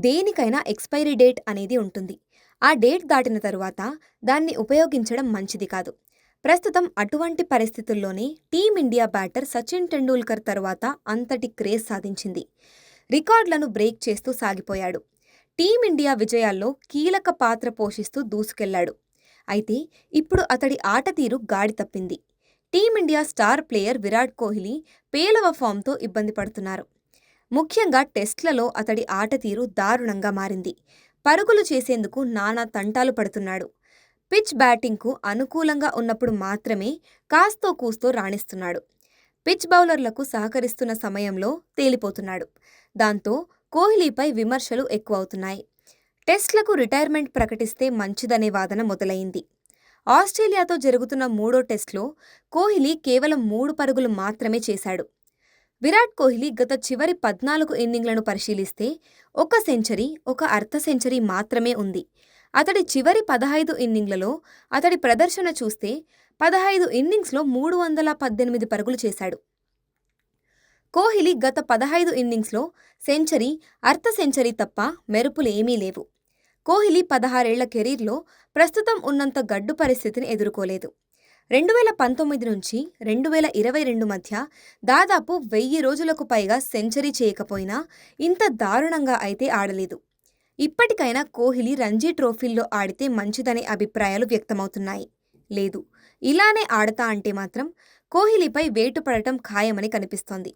దేనికైనా expiry date అనేది ఉంటుంది. ఆ డేట్ దాటిన తరువాత దాన్ని ఉపయోగించడం మంచిది కాదు. ప్రస్తుతం అటువంటి పరిస్థితుల్లోనే టీమిండియా బ్యాటర్ సచిన్ టెండూల్కర్ తరువాత అంతటి క్రేజ్ సాధించింది. రికార్డులను బ్రేక్ చేస్తూ సాగిపోయాడు. టీమిండియా విజయాల్లో కీలక పాత్ర పోషిస్తూ దూసుకెళ్ళాడు. అయితే ఇప్పుడు అతడి ఆట తీరు గాడి తప్పింది. Team India star player Virat Kohli పేలవ ఫామ్తో ఇబ్బంది పడుతున్నారు. ముఖ్యంగా టెస్ట్లలో అతడి ఆట తీరు దారుణంగా మారింది. పరుగులు చేసేందుకు నానా తంటాలు పడుతున్నాడు. పిచ్ బ్యాటింగ్కు అనుకూలంగా ఉన్నప్పుడు మాత్రమే కాస్తో కూస్తో రాణిస్తున్నాడు. పిచ్ బౌలర్లకు సహకరిస్తున్న సమయంలో తేలిపోతున్నాడు. దాంతో కోహ్లీపై విమర్శలు ఎక్కువవుతున్నాయి. టెస్ట్లకు రిటైర్మెంట్ ప్రకటిస్తే మంచిదనే వాదన మొదలైంది. ఆస్ట్రేలియాతో జరుగుతున్న మూడో టెస్ట్లో కోహ్లీ కేవలం మూడు పరుగులు మాత్రమే చేశాడు. విరాట్ కోహ్లీ గత చివరి పద్నాలుగు ఇన్నింగ్లను పరిశీలిస్తే ఒక సెంచరీ ఒక అర్ధ సెంచరీ మాత్రమే ఉంది. అతడి చివరి పదహైదు ఇన్నింగ్లలో అతడి ప్రదర్శన చూస్తే పదహైదు ఇన్నింగ్స్లో మూడు వందల పద్దెనిమిది పరుగులు చేశాడు. కోహ్లీ గత పదహైదు ఇన్నింగ్స్లో సెంచరీ అర్ధ సెంచరీ తప్ప మెరుపులేమీ లేవు. కోహ్లీ పదహారేళ్ళ కెరీర్లో ప్రస్తుతం ఉన్నంత గడ్డు పరిస్థితిని ఎదుర్కోలేదు. రెండు వేల పంతొమ్మిది నుంచి రెండు వేల ఇరవై రెండు మధ్య దాదాపు వెయ్యి రోజులకు పైగా సెంచరీ చేయకపోయినా ఇంత దారుణంగా అయితే ఆడలేదు. ఇప్పటికైనా కోహ్లీ రంజీ ట్రోఫీల్లో ఆడితే మంచిదనే అభిప్రాయాలు వ్యక్తమవుతున్నాయి. లేదు ఇలానే ఆడతా అంటే మాత్రం కోహ్లీపై వేటు పడటం ఖాయమని కనిపిస్తోంది.